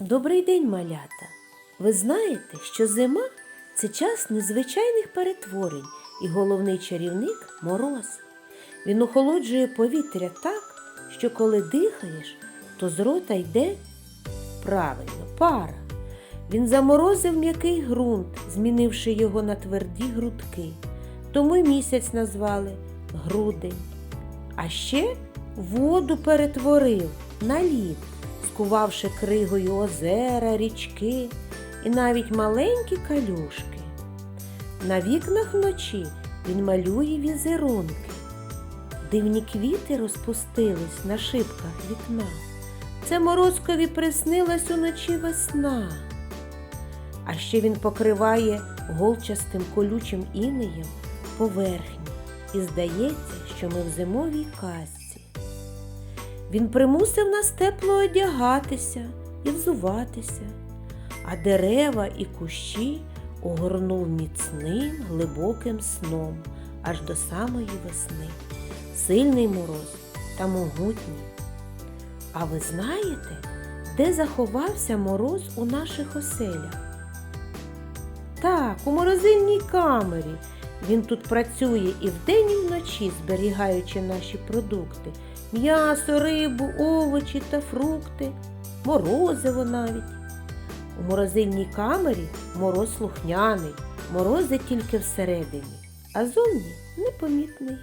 Добрий день, малята! Ви знаєте, що зима це час незвичайних перетворень і головний чарівник мороз. Він охолоджує повітря так, що коли дихаєш, то з рота йде правильно пара. Він заморозив м'який ґрунт, змінивши його на тверді грудки. Тому й місяць назвали грудень. А ще воду перетворив на лід, скувавши кригою озера, річки і навіть маленькі калюшки. На вікнах вночі він малює візерунки. Дивні квіти розпустились на шибках вікна. Це морозкові приснилась уночі весна. А ще він покриває голчастим колючим інеєм поверхні, і здається, що ми в зимовій казці. Він примусив нас тепло одягатися і взуватися, а дерева і кущі огорнув міцним глибоким сном аж до самої весни. Сильний мороз та могутній. А ви знаєте, де заховався мороз у наших оселях? Так, у морозильній камері. Він тут працює і вдень, і вночі, зберігаючи наші продукти: м'ясо, рибу, овочі та фрукти, морозиво навіть. У морозильній камері мороз слухняний, морози тільки всередині, а зовні непомітний.